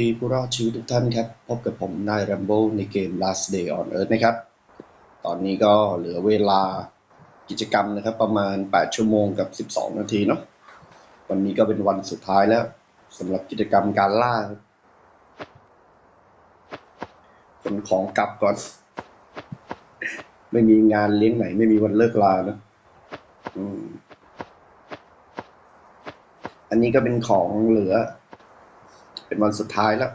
ดีผู้รอดชีวิตทุกท่านครับ พบกับผมนายแรมโบ้ในเกม Last Day on Earth นะครับ ตอนนี้ก็เหลือเวลากิจกรรมนะครับ ประมาณ 8 ชั่วโมงกับ 12 นาทีเนาะวันนี้ก็เป็นวันสุดท้ายแล้วสำหรับกิจกรรมการล่าครับขนของกลับก่อน ไม่มีงานเลี้ยงไหน ไม่มีวันเลิกลานะอันนี้ก็เป็นของเหลือ เป็นวันสุดท้ายแล้ว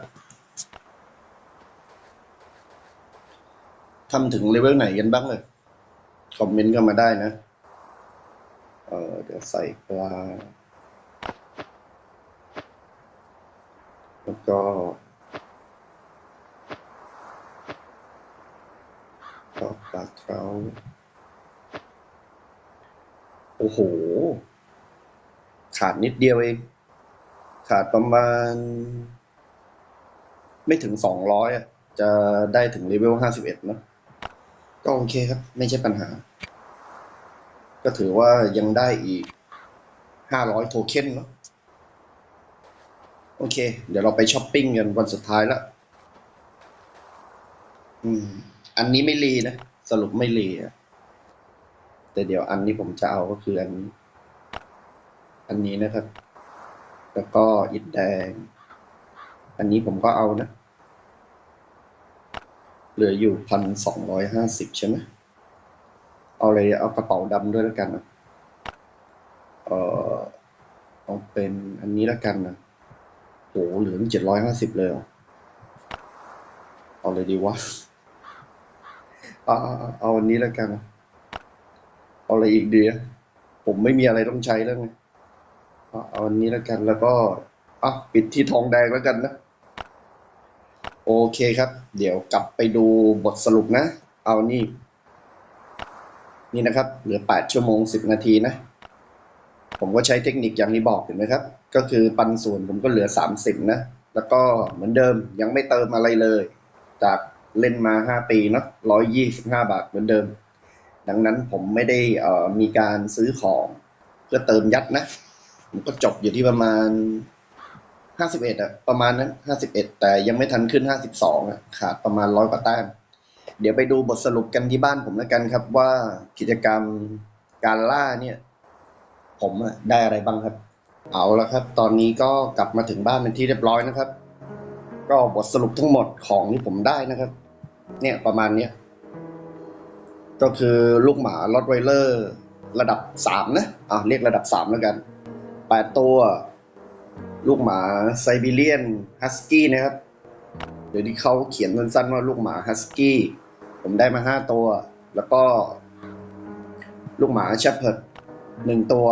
ทำถึงเลเวลไหนกันบ้างเลยคอมเมนต์กันมาได้นะ เออเดี๋ยวใส่ปลาแล้วก็ก็ปลาเท้าโอ้โห ขาดนิดเดียวเอง ขาดประมาณ ไม่ถึงสองร้อยอะ จะได้ถึงเลเวลห้าสิบเอ็ดนะก็โอเคครับ ไม่ใช่ปัญหา ก็ถือว่ายังได้อีกห้าร้อยโทเค็นเนาะโอเค เดี๋ยวเราไปช้อปปิ้งกันวันสุดท้ายล้วอืม อันนี้ไม่รีนะ สรุปไม่รีอะแต่เดี๋ยวอันนี้ผมจะเอาก็คืออันนี้ อันนี้นะครับ แล้วก็อิฐแดง อันนี้ผมก็เอานะ เหลืออยู่พันสองร้อยห้าสิบใช่ไหมเอาเลยเอากระเป๋าดำด้วยแล้วกันนะเออเอาเป็นอันนี้แล้วกันนะโหเหลือเจ็ดร้อยห้าสิบเลยเหรอเอาเลยดีวะเอาเอาเอาเอาอันนี้แล้วกันนะเอาอะไรอีกดีอะผมไม่มีอะไรต้องใช้แล้วไง เอาอันนี้แล้วกันแล้วก็อะปิดที่ทองแดงแล้วกันนะ โอเคครับ เดี๋ยวกลับไปดูบทสรุปนะ เอานี่ นี่นะครับ เหลือ 8 ชั่วโมง 10 นาทีนะ ผมก็ใช้เทคนิคอย่างที่บอกเห็นไหมครับ ก็คือปันส่วนผมก็เหลือ 30 นะ แล้วก็เหมือนเดิมยังไม่เติมอะไรเลย จากเล่นมา 5 ปีเนาะ125 บาทเหมือนเดิม ดังนั้นผมไม่ได้อ่อมีการซื้อของเพื่อเติมยัดนะ ผมก็จบอยู่ที่ประมาณห้าสิบเอ็ดอะประมาณนั้นห้าสิบเอ็ดแต่ยังไม่ทันขึ้นห้าสิบสองอะขาดประมาณร้อยกว่าแต้มเดี๋ยวไปดูบทสรุปกันที่บ้านผมแล้วกันครับ ว่ากิจกรรมการล่าเนี่ย ผมอะได้อะไรบ้างครับ เอาละครับ ตอนนี้ก็กลับมาถึงบ้านเป็นที่เรียบร้อยนะครับ ก็บทสรุปทั้งหมดของที่ผมได้นะครับ เนี่ยประมาณเนี้ยก็คือลูกหมาลอตไวเลอร์ ระดับสามนะอะเรียกระดับสามแล้วกัน แปดตัว ลูกหมาไซบีเรียนฮัสกี้นะครับเดี๋ยวที่เขาเขียนสั้นๆว่าลูกหมาฮัสกี้ผมได้มาห้าตัว แล้วก็ ลูกหมาเชพเพิร์ดหนึ่งตัว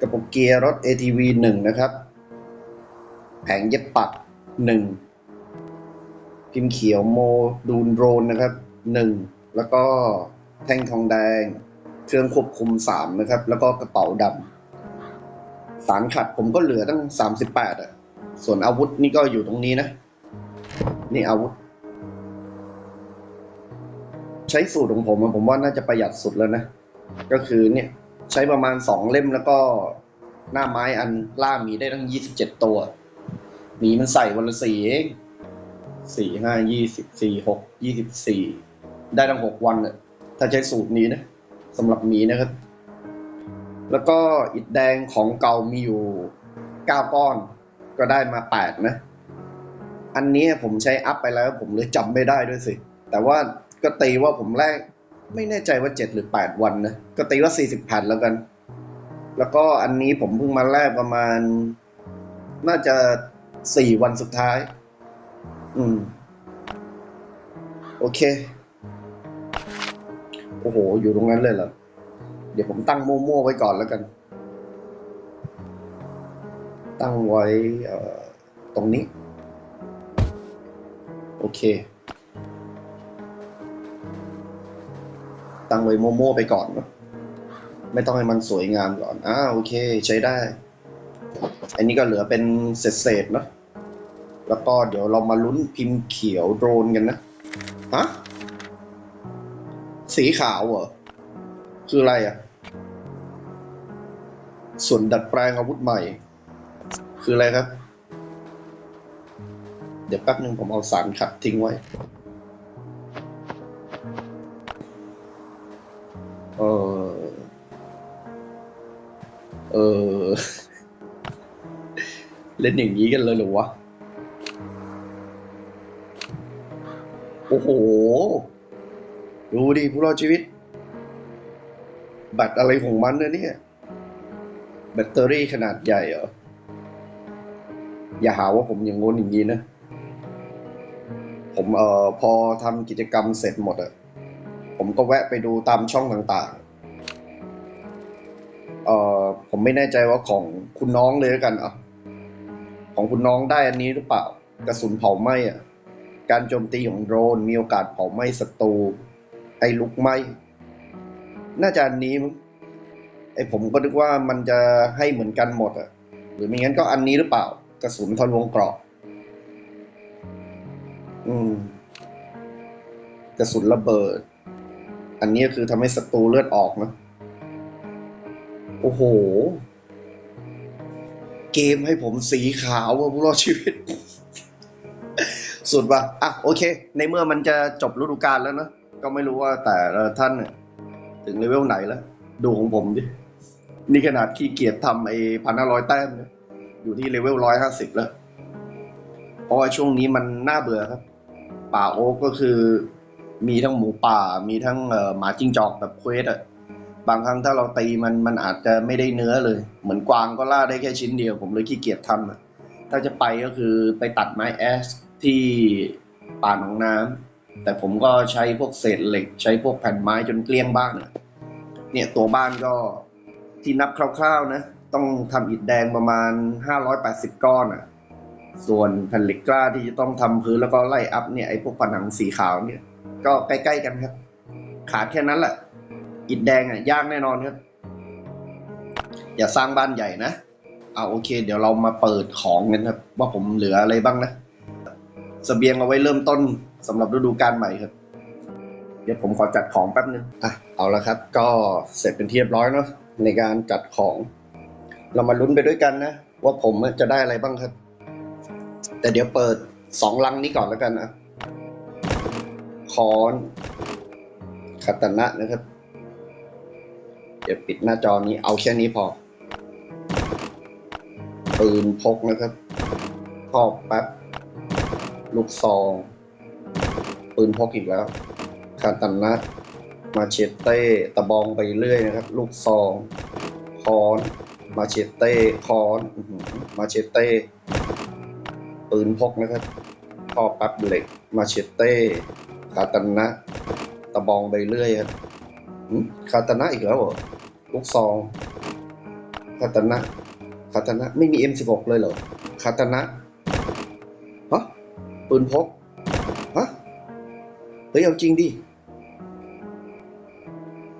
กระปุกเกียร์รถ ATV หนึ่งนะครับ แผงเย็บปักหนึ่งพิมพ์เขียวโมดูนโรนนะครับหนึ่งแล้วก็แท่งทองแดง เครื่องควบคุมสามนะครับ แล้วก็กระเป๋าดำ สารขัดผมก็เหลือตั้งสามสิบแปดอะ ส่วนอาวุธนี่ก็อยู่ตรงนี้นะ นี่อาวุธ ใช้สูตรของผมผมว่าน่าจะประหยัดสุดแล้วนะ ก็คือเนี่ยใช้ประมาณสองเล่มแล้วก็หน้าไม้อันล่ามีได้ตั้งยี่สิบเจ็ดตัวหมีมันใส่วันละสี่เองสี่ห้ายี่สิบสี่หกยี่สิบสี่ได้ตั้งหกวันอะถ้าใช้สูตรนี้นะสำหรับหมีนะครับ แล้วก็อิฐแดงของเก่ามีอยู่เก้าก้อน ก็ได้มาแปดนะ อันนี้ผมใช้อัพไปแล้ว ผมเลยจำไม่ได้ด้วยสิ แต่ว่าก็ตีว่าผมแรกไม่แน่ใจว่าเจ็ดหรือแปดวันนะ ก็ตีว่าสี่สิบแผ่นแล้วกัน แล้วก็อันนี้ผมเพิ่งมาแลกประมาณ น่าจะสี่วันสุดท้าย อืม โอเค โอ้โห อยู่ตรงนั้นเลยเหรอ เดี๋ยวผมตั้งโมั่วๆไว้ก่อนแล้วกัน ตั้งไว้ตรงนี้ โอเค ตั้งไว้โมั่วๆไปก่อนเนอะไม่ต้องให้มันสวยงามก่อนอ่าโอเค ใช้ได้ อันนี้ก็เหลือเป็นเศษๆเนอะแล้วก็เดี๋ยวเรามาลุ้นพิมพ์เขียวโดรนกันนะ ฮะ สีขาวเหรอ คืออะไรอะ ส่วนดัดแปลงอาวุธใหม่ คืออะไรครับ เดี๋ยวแป๊บหนึ่งผมเอาสารขัดทิ้งไว้เออเออ เล่นอย่างนี้กันเลยหรอวะ โอ้โห ดูดิผู้รอดชีวิต บัตรอะไรของมันนะเนี่ย แบตเตอรี่ขนาดใหญ่เหรอ อย่าหาว่าผมอย่างงนอย่างนี้นะ ผมเอ่อพอทำกิจกรรมเสร็จหมดอะผมก็แวะไปดูตามช่องต่างๆ เอ่อผมไม่แน่ใจว่าของคุณน้องเลยแล้วกันอะ ของคุณน้องได้อันนี้หรือเปล่า กระสุนเผาไหม้อะการโจมตีของโดรนมีโอกาสเผาไหม้ศัตรูไอ้ลุกไหม้น่าจะอันนี้มั้ง ไอ้ผมก็นึกว่ามันจะให้เหมือนกันหมดอะหรือไม่งั้นก็อันนี้หรือเปล่ากระสุนทะลวงเกราะ อืม กระสุนระเบิด อันนี้คือทำให้ศัตรูเลือดออกนะโอ้โห เกมให้ผมสีขาวว่าผู้รอดชีวิต สุดว่ะอะโอเค ในเมื่อมันจะจบฤดูกาลแล้วเนอะก็ไม่รู้ว่าแต่ละท่านถึงเลเวลไหนแล้ว ดูของผมดิ นี่ขนาดขี้เกียจทำไอ้พันห้าร้อยแต้มอยู่ที่เลเวลร้อยห้าสิบแล้ว เพราะว่าช่วงนี้มันน่าเบื่อครับ ป่าโอ๊กก็คือมีทั้งหมูป่า มีทั้งหมาจิ้งจอกแบบเควสอะบางครั้งถ้าเราตีมันมันอาจจะไม่ได้เนื้อเลย เหมือนกวางก็ล่าได้แค่ชิ้นเดียว ผมเลยขี้เกียจทำอะถ้าจะไปก็คือไปตัดไม้แอสที่ป่าหนองน้ำแต่ผมก็ใช้พวกเศษเหล็ก ใช้พวกแผ่นไม้จนเกลี้ยงบ้านเนี่ยตัวบ้านก็ ที่นับคร่าวๆนะ ต้องทำอิฐแดงประมาณ 580 ก้อนอะส่วนแผ่นเหล็กกล้าที่จะต้องทำพื้นแล้วก็ไล่อัพเนี่ยไอ้พวกผนังสีขาวเนี่ย ก็ใกล้ๆกันครับ ขาดแค่นั้นแหละ อิฐแดงอะยากแน่นอนครับ อย่าสร้างบ้านใหญ่นะเอาโอเค เดี๋ยวเรามาเปิดของกันครับ ว่าผมเหลืออะไรบ้างนะสเสบียงเอาไว้เริ่มต้นสำหรับฤดูกาลใหม่ครับ เดี๋ยวผมขอจัดของแป๊บนึงอะเอาละครับ ก็เสร็จเป็นที่เรียบร้อยเนาะ ในการจัดของ เรามาลุ้นไปด้วยกันนะ ว่าผมจะได้อะไรบ้างครับ แต่เดี๋ยวเปิดสองลังนี้ก่อนแล้วกันนะคอนคาตานะนะครับ เดี๋ยวปิดหน้าจอนี้เอาแค่นี้พอ ปืนพกนะครับครอบแป๊บ ลูกซอง ปืนพกอีกแล้วคาตานะ มาเชตเต้ตะบองไปเรื่อยนะครับ ลูกซองคอน มาเชตเต้คอนอื้อหือมาเชตเต้ปืนพกนะครับข้อปั๊บเหล็ก มาเชตเต้คาตานะตะบองใบเลื่อยครับคาตานะอีกแล้วเหรอลูกซองคาตานะคาตานะไม่มี M16 เลยเหรอคาตานะฮะปืนพกฮะเฮ้ยเอาจริงดิ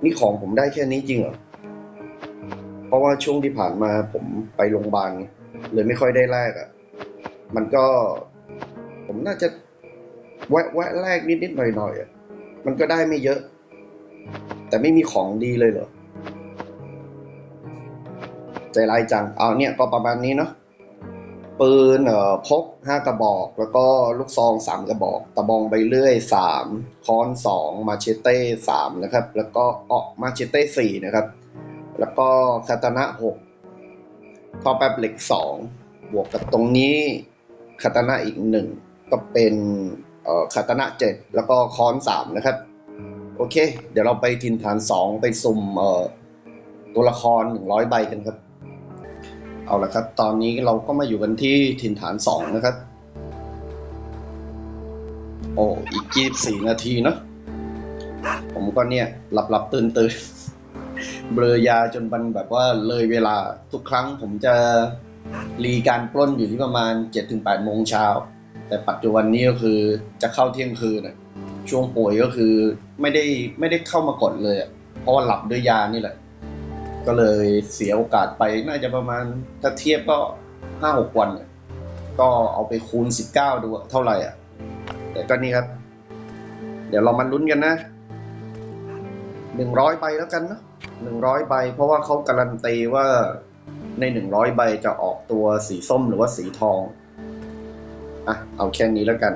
นี่ของผมได้แค่นี้จริงเหรอ เพราะว่าช่วงที่ผ่านมาผมไปโรงพยาบาลเลยไม่ค่อยได้แลกอะ่ะ มันก็ ผมน่าจะแวะแวะแลกนิดนิดหน่อยหน่อยๆอะมันก็ได้ไม่เยอะ แต่ไม่มีของดีเลยเหรอ ใจร้ายจัง เอาเนี่ยก็ประมาณนี้เนาะ ปืนพกห้ากระบอก แล้วก็ลูกซองสามกระบอก ตะบองใบเลื่อยสามค้อนสองมาเชเต้สามนะครับ แล้วก็ออกมาเชเต้สี่นะครับ แล้วก็คาตานะหกข้อแป๊บเหล็กสองบวกกับตรงนี้คาตานะอีกหนึ่งก็เป็นคาตานะเจ็ดแล้วก็ค้อนสามนะครับ โอเค เดี๋ยวเราไปทินฐานสองไปสุ่มตัวละครหนึ่งร้อยใบกันครับ เอาละครับ ตอนนี้เราก็มาอยู่กันที่ถิ่นฐานสองนะครับ โอ้อีกยี่สี่นาทีเนอะผมก็เนี่ย หลับหลับตื่นตื่นเบลอยาจนมันแบบว่าเลยเวลาทุกครั้งผมจะรีการปล้นอยู่ที่ประมาณ7จ็ถึงแปดโมงเช้า แต่ปัจจุบันนี้ก็คือจะเข้าเที่ยงคืนช่วงป่วยก็คือไม่ได้ไม่ได้เข้ามากดเลย เพราะว่าหลับด้วยยานี่แหละ ก็เลยเสียโอกาสไปน่าจะประมาณถ้าเทียบก็ห้าหกวันน่ะก็เอาไปคูณสิบเก้าดูว่าเท่าไหร่อะ แต่ก็นี่ครับ เดี๋ยวเรามาลุ้นกันนะหนึ่งร้อยใบแล้วกันเนะหนึ่งร้อยใบ เพราะว่าเขาการันตีว่าในหนึ่งร้อยใบจะออกตัวสีส้มหรือว่าสีทองอะเอาแค่นี้แล้วกัน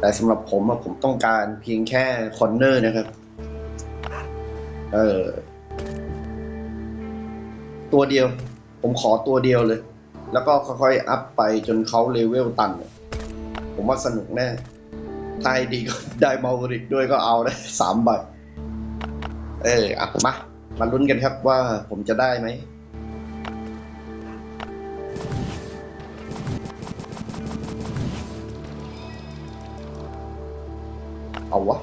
แต่สำหรับผมอะผมต้องการเพียงแค่คอนเนอร์นะครับ เออ ตัวเดียว ผมขอตัวเดียวเลย แล้วก็ค่อยๆ อัพไปจนเขาเลเวลตัน ผมว่าสนุกแน่ถ้าดีก็ได้มาริกด้วยก็เอาได้สามใบ เอออะมา มาลุ้นกันครับว่าผมจะได้ไหมเอาวะ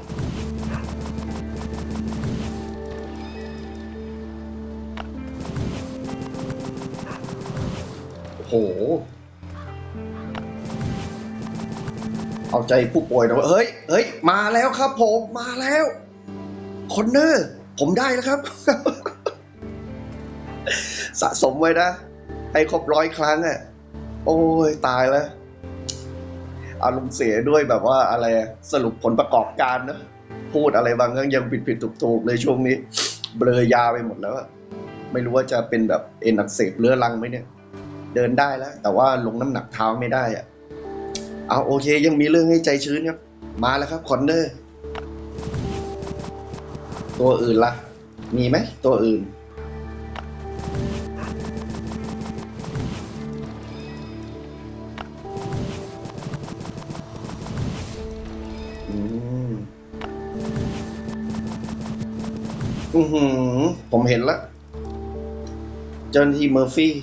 เอาใจผู้ป่วยนะว่าเฮ้ยเฮ้ย มาแล้วครับผมมาแล้ว คอนเนอร์ ผมได้แล้วครับ สะสมไว้นะ ให้ครบร้อยครั้งอะ โอ้ย ตายแล้ว อารมณ์เสียด้วยแบบว่าอะไรสรุปผลประกอบการนะ พูดอะไรบางเรื่องยังผิดผิดถูกถูกเลยช่วงนี้ เบลอยาไปหมดแล้ว ไม่รู้ว่าจะเป็นแบบเอ็นอักเสบเรื้อรังไหมเนี่ย เดินได้แล้ว แต่ว่าลงน้ำหนักเท้าไม่ได้อะเอาโอเค ยังมีเรื่องให้ใจชื้นครับ มาแล้วครับคอนเนอร์ ตัวอื่นล่ะ มีไหมตัวอื่น อืมอือหือ ผมเห็นแล้วเจ้าหน้าที่เมอร์ฟี่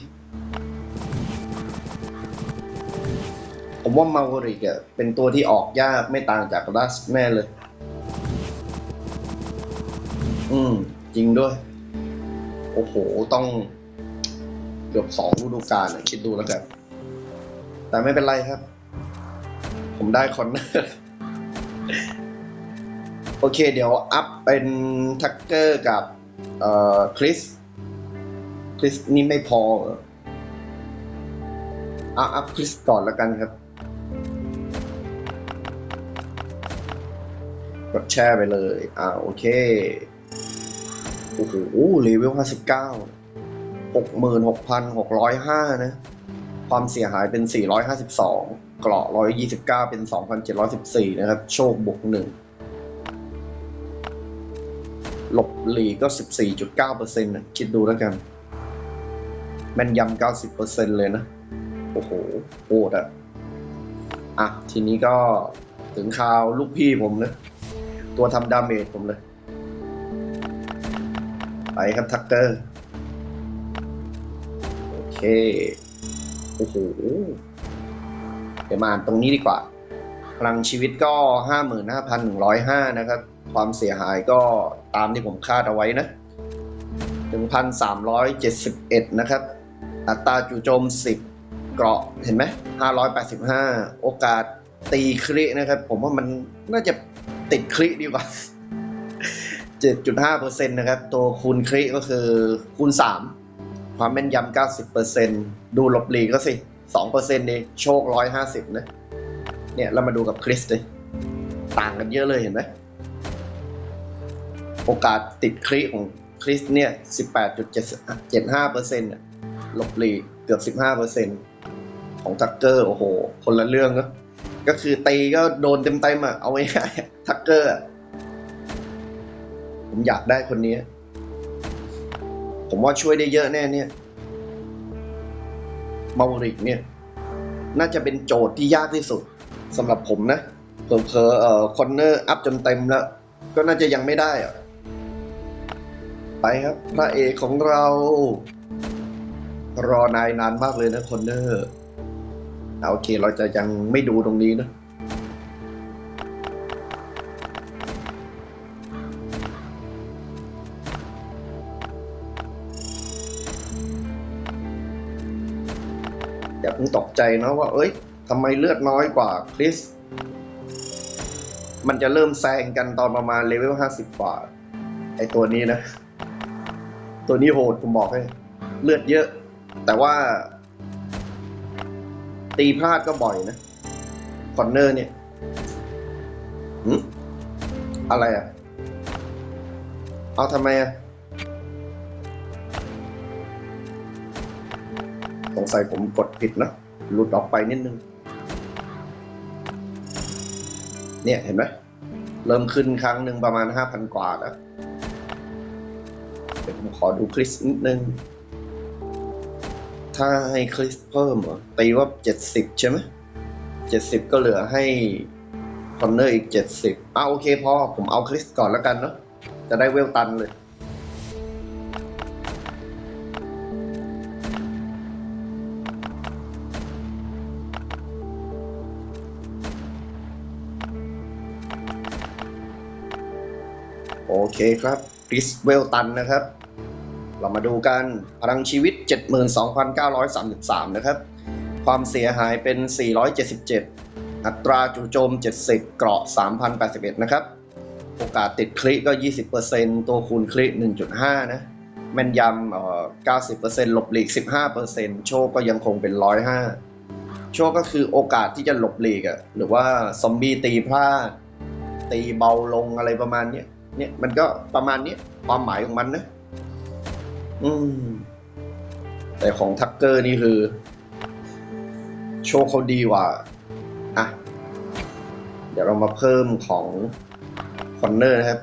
ผมว่ามาโวริกอะเป็นตัวที่ออกยากไม่ต่างจากดัสแน่เลย อืม จริงด้วย โอ้โห ต้องเกือบสองฤดูกาลอะคิดดูแล้วกัน แต่ไม่เป็นไรครับ ผมได้คอนเนอร์โอเค เดี๋ยวอัพเป็นทักเกอร์กับเอ่อคริส คริสนี่ไม่พอเหรออะอัพคริสก่อนแล้วกันครับ กดแชร์ไปเลย อ่าโอเค โอ้โหเลเวลห้าสิบเก้าหกหมื่นหกพันหกร้อยห้านะ ความเสียหายเป็นสี่ร้อยห้าสิบสองเกราะร้อยยี่สิบเก้าเป็นสองพันเจ็ดร้อยสิบสี่นะครับ โชคบวกหนึ่ง หลบหลีก็สิบสี่จุดเก้าเปอร์เซ็นต์นะคิดดูแล้วกัน แม่นยำเก้าสิบเปอร์เซ็นต์เลยนะ โอ้โหโหดอะอะ ทีนี้ก็ถึงข่าวลูกพี่ผมนะ ตัวทำดาเมจผมเลย ไปครับทักเกอร์ โอเค โอ้โห เดี๋ยวมาอ่านตรงนี้ดีกว่า พลังชีวิตก็ห้าหมื่นห้าพันหนึ่งร้อยห้านะครับ ความเสียหายก็ตามที่ผมคาดเอาไว้นะหนึ่งพันสามร้อยเจ็ดสิบเอ็ดนะครับ อัตราจู่โจมสิบเกราะเห็นไหมห้าร้อยแปดสิบห้าโอกาสตีครินะครับ ผมว่ามันน่าจะ ติดคริดีกว่า 7.5%นะครับ ตัวคูณคริก็คือคูณ 3 ความแม่นยำ 90%ดูหลบหลีกก็สิ 2%เองโชค 150 นะ เนี่ย เรามาดูกับคริสเลยต่างกันเยอะเลยเห็นไหมโอกาสติดคริของคริสเนี่ย 18.75%น่ะหลบหลีกเกือบ 15%ของทักเกอร์ โอ้โห คนละเรื่องนะ ก็คือตีก็โดนเต็มๆอะ เอาไง่ายๆทักเกอร์ผมอยากได้คนนี้ ผมว่าช่วยได้เยอะแน่เนี่ยมาริกเนี่ย น่าจะเป็นโจทย์ที่ยากที่สุดสำหรับผมนะเผลอๆเอ่อคอนเนอร์อัพจนเต็มแล้ว ก็น่าจะยังไม่ได้อะไปครับ พระเอกของเรา รอนายนานมากเลยนะคอนเนอร์ โอเค เราจะยังไม่ดูตรงนี้นะอย่าเพิ่งตกใจนะว่า เอ้ยทำไมเลือดน้อยกว่าคริส มันจะเริ่มแซงกันตอนประมาณเลเวลห้าสิบกว่า ไอตัวนี้นะ ตัวนี้โหดผมบอกให้ เลือดเยอะ แต่ว่า ตีพลาดก็บ่อยนะคอนเนอร์เนี่ยหือะไรอะ เอาทำไมอะ สงสัยผมกดผิดนะหลุดออกไปนิดนึง เนี่ยเห็นไหมเริ่มขึ้นครั้งหนึ่งประมาณห้าพันกว่าแล้วเดี๋ยวผมขอดูคริสนิดนึง ถ้าให้คริสเพิ่มเหรอตีว่าเจ็ดสิบใช่ไหมเจ็ดสิบก็เหลือให้คอนเนอร์อีกเจ็ดสิบอะโอเคพอผมเอาคริสก่อนแล้วกันเนาะจะได้เวลตันเลยโอเคครับคริสเวลตันนะครับ เรามาดูกันพลังชีวิต 72,933 นะครับ ความเสียหายเป็น 477 อัตราจู่โจม 70 เกราะ 3,081 นะครับ โอกาสติดคลิก็20%ตัวคูณคลิ1.5 นะ แม่นยำเอ่อ90%หลบหลีก 15%โชคก็ยังคงเป็น 105 โชคก็คือโอกาสที่จะหลบหลีกอะหรือว่าซอมบี้ตีพลาด ตีเบาลงอะไรประมาณนี้เนี่ยมันก็ประมาณนี้ความหมายของมันนะ อืม แต่ของทักเกอร์นี่คือ โชคเขาดีกว่า อะ เดี๋ยวเรามาเพิ่มของคอนเนอร์นะครับ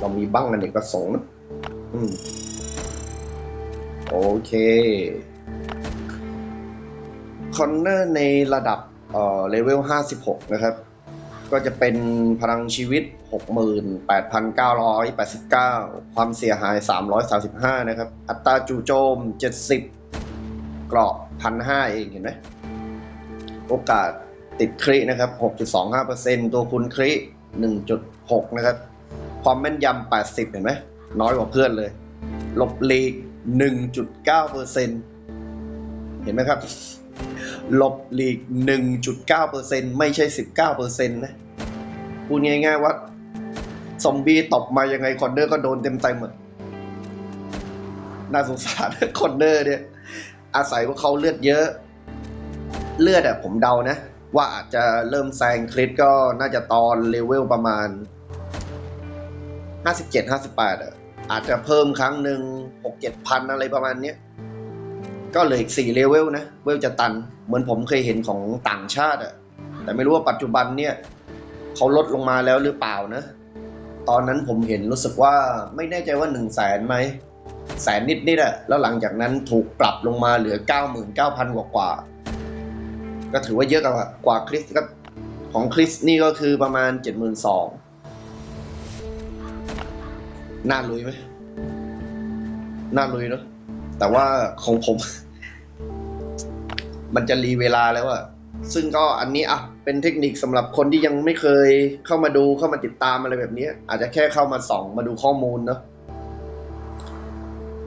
เรามีบ้างอันเอกประสงค์นะอืมโอเค คอนเนอร์ในระดับเอ่อเลเวล 56 นะครับ ก็จะเป็นพลังชีวิต 68,989 ความเสียหาย 335 นะครับ อัตราจู่โจม 70 เกราะ 1,500 เองเห็นไหม โอกาสติดครินะครับ 6.25%ตัวคุณคริ 1.6 นะครับ ความแม่นยำ 80 เห็นไหม น้อยกว่าเพื่อนเลย หลบหลีก 1.9%เห็นไหมครับหลบหลีก 1.9%ไม่ใช่ 19%นะ พูดง่ายๆว่าซอมบี้ตบมายังไงคอนเนอร์ก็โดนเต็มๆหมดน่าสงสารคอนเนอร์เนี่ย อาศัยว่าเขาเลือดเยอะ เลือดอะผมเดานะ ว่าอาจจะเริ่มแซงคลิปก็น่าจะตอนเลเวลประมาณ 57 58อะอาจจะเพิ่มครั้งหนึ่ง6 7พันอะไรประมาณเนี้ยก็เหลืออีกสี่เลเวลนะ เวลจะตัน เหมือนผมเคยเห็นของต่างชาติอะแต่ไม่รู้ว่าปัจจุบันเนี่ย เขาลดลงมาแล้วหรือเปล่านะ ตอนนั้นผมเห็นรู้สึกว่าไม่แน่ใจว่าหนึ่งแสนไหมแสนนิดนิดอะแล้วหลังจากนั้นถูกปรับลงมาเหลือเก้าหมื่นเก้าพันกว่ากว่า ก็ถือว่าเยอะกว่ากว่าคริสก็ของคริสนี่ก็คือประมาณเจ็ดหมื่นสองน่าลุยไหมน่าลุยเนาะแต่ว่าของผม มันจะรีเวลาแล้วอะซึ่งก็อันนี้อะ เป็นเทคนิคสำหรับคนที่ยังไม่เคยเข้ามาดูเข้ามาติดตามอะไรแบบนี้ อาจจะแค่เข้ามาส่องมาดูข้อมูลเนาะ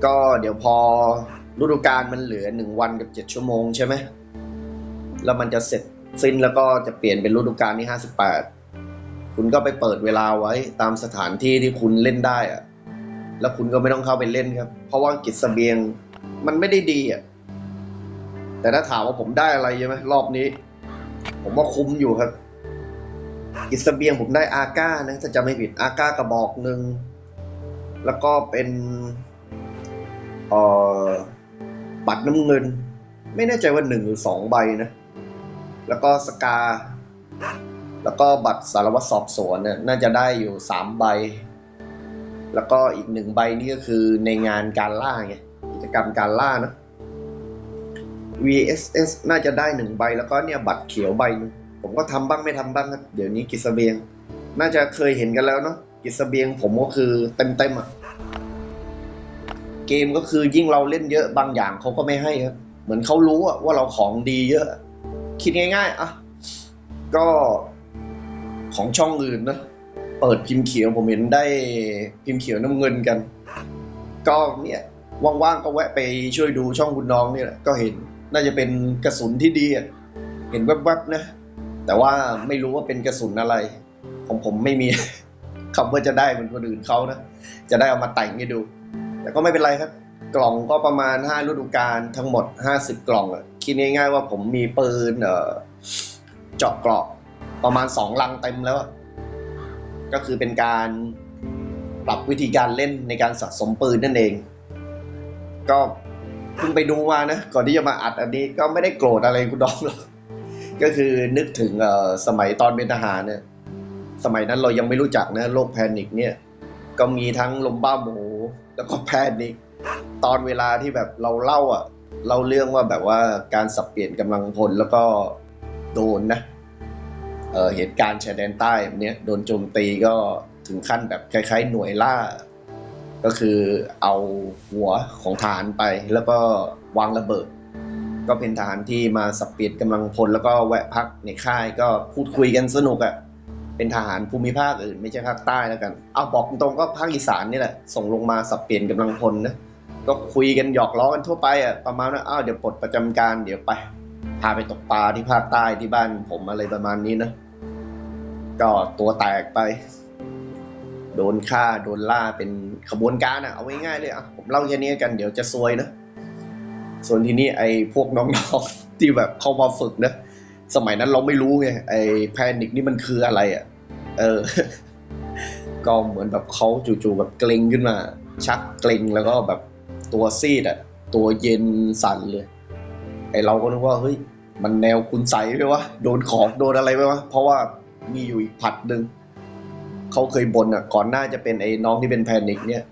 ก็เดี๋ยวพอฤดูกาลมันเหลือหนึ่งวันกับเจ็ดชั่วโมงใช่ไหมแล้วมันจะเสร็จสิ้นแล้วก็จะเปลี่ยนเป็นฤดูกาลที่ห้าสิบแปดคุณก็ไปเปิดเวลาไว้ตามสถานที่ที่คุณเล่นได้อะแล้วคุณก็ไม่ต้องเข้าไปเล่นครับ เพราะว่ากิจเสบียงมันไม่ได้ดีอะแต่ถ้าถามว่าผมได้อะไรใช่ไหมรอบนี้ ผมว่าคุ้มอยู่ครับกิจเบียงผมได้อาก้านะถ้าจะไม่ผิดอาก้ากระบอกหนึ่ง แล้วก็เป็นเอ่อบัตรน้ำเงิน ไม่แน่ใจว่าหนึ่งหรือสองใบนะ แล้วก็สกา แล้วก็บัตรสารวัตรสอบสวนเนี่ยน่าจะได้อยู่สามใบ แล้วก็อีกหนึ่งใบนี่ก็คือในงานการล่าไงกิจกรรมการล่านะ VSS น่าจะได้หนึ่งใบแล้วก็เนี่ยบัตรเขียวใบหนึงผมก็ทำบ้างไม่ทำบ้างครับเดี๋ยวนี้กิจเบียง น่าจะเคยเห็นกันแล้วเนาะกิจเบียงผมก็คือเต็มเต็มๆอะเกมก็คือยิ่งเราเล่นเยอะบางอย่างเขาก็ไม่ให้ครับเหมือนเขารู้ว่าเราของดีเยอะ คิดง่าย ๆอะก็ของช่องอื่นนะเปิดพิมพ์เขียวผมเห็นได้พิมพ์เขียวน้ำเงินกัน ก็เนี่ยว่างๆก็แวะไปช่วยดูช่องคุณน้องนี่แหละก็เห็น น่าจะเป็นกระสุนที่ดีเห็นแวบๆนะ แต่ว่าไม่รู้ว่าเป็นกระสุนอะไร ของผมไม่มีคำว่าจะได้เหมือนคนอื่นเขานะ จะได้เอามาแต่งให้ดู แต่ก็ไม่เป็นไรครับ กล่องก็ประมาณ 5 ฤดูกาลทั้งหมด 50 กล่องอคิดง่ายๆว่าผมมีปืนเจาะเกราะประมาณ 2 ลังเต็มแล้ว ก็คือเป็นการปรับวิธีการเล่นในการสะสมปืนนั่นเอง ก็ เพิ่งไปดูมานะ ก่อนที่จะมาอัดอันนี้ก็ไม่ได้โกรธอะไรคุณดองหรอกก็คือนึกถึงสมัยตอนเป็นทหารเนี่ย สมัยนั้นเรายังไม่รู้จักนะโรคแพนิคเนี่ย ก็มีทั้งลมบ้าหมูแล้วก็แพนิคตอนเวลาที่แบบเราเล่าอะเล่าเรื่องว่าแบบว่าการสับเปลี่ยนกำลังพลแล้วก็โดนนะเเหตุการณ์ชายแดนใต้แบบเนี้ยโดนโจมตีก็ถึงขั้นแบบคล้ายๆ หน่วยล่า ก็คือเอาหัวของทหารไปแล้วก็วางระเบิด ก็เป็นทหารที่มาสับเปลี่ยนกำลังพลแล้วก็แวะพักในค่ายก็พูดคุยกันสนุกอะ่ะเป็นทหารภูมิภาคอื่นไม่ใช่ภาคใต้แล้วกันเอาบอกตรงๆก็ภาคอีสานนี่แหละส่งลงมาสับเปลี่ยนกำลังพลนะก็คุยกันหยอกล้อกันทั่วไปอะ่ะประมาณว่าอ้าวเดี๋ยวปลดประจำการเดี๋ยวไป พาไปตกปลาที่ภาคใต้ที่บ้านผมอะไรประมาณนี้นะก็ตัวแตกไป โดนฆ่าโดนล่าเป็นขบวนการอะเอาง่ายๆเลยอะผมเล่าแค่นี้กันเดี๋ยวจะซวยนะส่วนทีนี้ไอ้พวกน้องๆที่แบบเข้ามาฝึกนะสมัยนั้นเราไม่รู้ไงไอ้แพนิคนี่มันคืออะไรอะเออ ก็เหมือนแบบเขาจู่ๆแบบเกร็งขึ้นมา ชักเกร็งแล้วก็แบบตัวซีดอะตัวเย็นสั่นเลยไอเราก็นึกว่าเฮ้ยมันแนวคุณใสไหมวะโดนของโดนอะไรไหมวะเพราะว่ามีอยู่อีกผัดหนึ่ง เขาเคยบ่นอะก่อนหน้าจะเป็นไอ้น้องที่เป็นแพนิคเนี่ย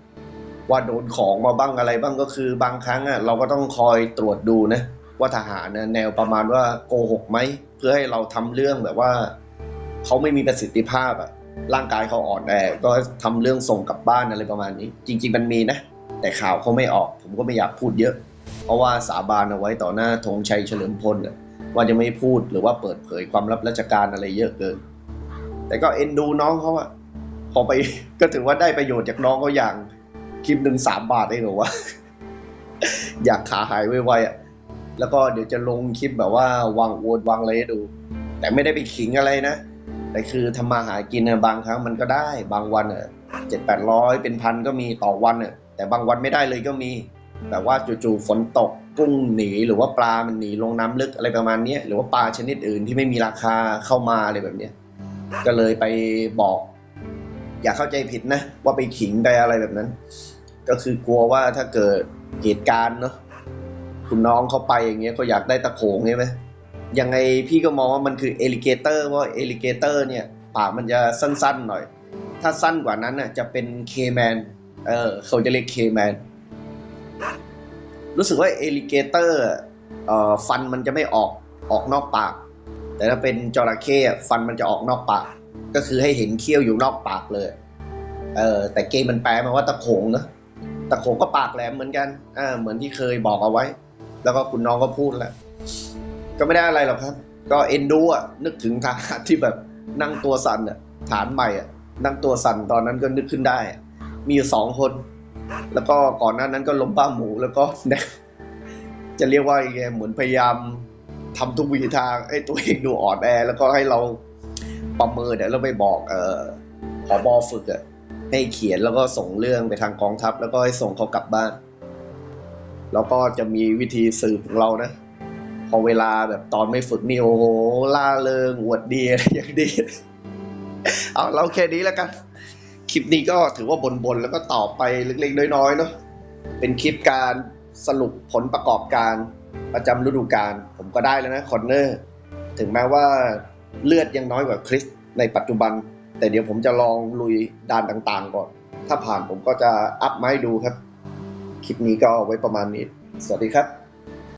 ว่าโดนของมาบ้างอะไรบ้างก็คือบางครั้งอะเราก็ต้องคอยตรวจดูนะว่าทหารนะแนวประมาณว่าโกหกไหมเพื่อให้เราทำเรื่องแบบว่าเขาไม่มีประสิทธิภาพอะร่างกายเขาอ่อนแอก็ทำเรื่องส่งกลับบ้านอะไรประมาณนี้ จริง ๆ มันมีนะ แต่ข่าวเขาไม่ออก ผมก็ไม่อยากพูดเยอะ เพราะว่าสาบานเอาไว้ต่อหน้าธงชัยเฉลิมพลว่าจะไม่พูดหรือว่าเปิดเผยความลับราชการอะไรเยอะเกิน แต่ก็เอ็นดูน้องเขาอะ พอไปก็ถือว่าได้ประโยชน์จากน้องเขาอย่างคลิปหนึ่งสามบาทได้หรอวะ อยากขาหายไวๆอะแล้วก็เดี๋ยวจะลงคลิปแบบว่าวางโอวดวางอะไรให้ดู แต่ไม่ได้ไปขิงอะไรนะ แต่คือทำมาหากินนะบางครั้งมันก็ได้ บางวันอะเจ็ดแปดร้อยเป็นพันก็มีต่อวันอะแต่บางวันไม่ได้เลยก็มีแบบว่าจู่ๆฝนตกกุ้งหนีหรือว่าปลามันหนีลงน้ำลึกอะไรประมาณนี้หรือว่าปลาชนิดอื่นที่ไม่มีราคาเข้ามาอะไรแบบเนี้ยก็เลยไปบอก อย่าเข้าใจผิดนะ ว่าไปขิงไปอะไรแบบนั้น ก็คือกลัวว่าถ้าเกิดเหตุการณ์เนาะคุณน้องเขาไปอย่างเงี้ยก็อยากได้ตะโขงใช่ไหมยังไงพี่ก็มองว่ามันคือเอลิเกเตอร์เพราเอลิเกเตอร์เนี่ยปากมันจะสั้นๆหน่อย ถ้าสั้นกว่านั้นน่ะจะเป็นเคแมนเออเขาจะเรียกเคแมนรู้สึกว่าเอลิเกเตอร์เอ่อฟันมันจะไม่ออกออกนอกปาก แต่ถ้าเป็นจระเข้ฟันมันจะออกนอกปาก ก็คือให้เห็นเขี้ยวอยู่นอกปากเลย เออแต่เกมมันแปลมาว่าตะโขงนะตะโขงก็ปากแหลมเหมือนกันอ่าเหมือนที่เคยบอกเอาไว้ แล้วก็คุณน้องก็พูดแล้ว ก็ไม่ได้อะไรหรอกครับ ก็เอ็นดูอะนึกถึงทหารที่แบบนั่งตัวสั่นอะฐานใหม่อะนั่งตัวสั่นตอนนั้นก็นึกขึ้นได้ มีอยู่สองคน แล้วก็ก่อนหน้านั้นก็ล้มป้าหมูแล้วก็จะเรียกว่าไงเหมือนพยายามทำทุกวิถีทางให้ตัวเองดูอ่อนแอ แล้วก็ให้เรา ประเมินเนี่ยแล้วไปบอกเออผอบอฝึกอะให้เขียนแล้วก็ส่งเรื่องไปทางกองทัพ แล้วก็ให้ส่งเขากลับบ้าน แล้วก็จะมีวิธีสืบของเรานะ พอเวลาแบบตอนไม่ฝึกนี่โอ้โหล่าเริงอวดดีอะไรอย่างดี เอาเราแค่นี้แล้วกัน คลิปนี้ก็ถือว่าบนๆแล้วก็ตอบไปเล็กๆน้อยๆเนาะเป็นคลิปการสรุปผลประกอบการประจำฤดูกาลผมก็ได้แล้วนะคอนเนอร์ ถึงแม้ว่า เลือดยังน้อยกว่าคริสในปัจจุบัน แต่เดี๋ยวผมจะลองลุยด่านต่างๆ ก่อน ถ้าผ่านผมก็จะอัพมาให้ดูครับ คลิปนี้ก็ไว้ประมาณนี้ สวัสดีครับ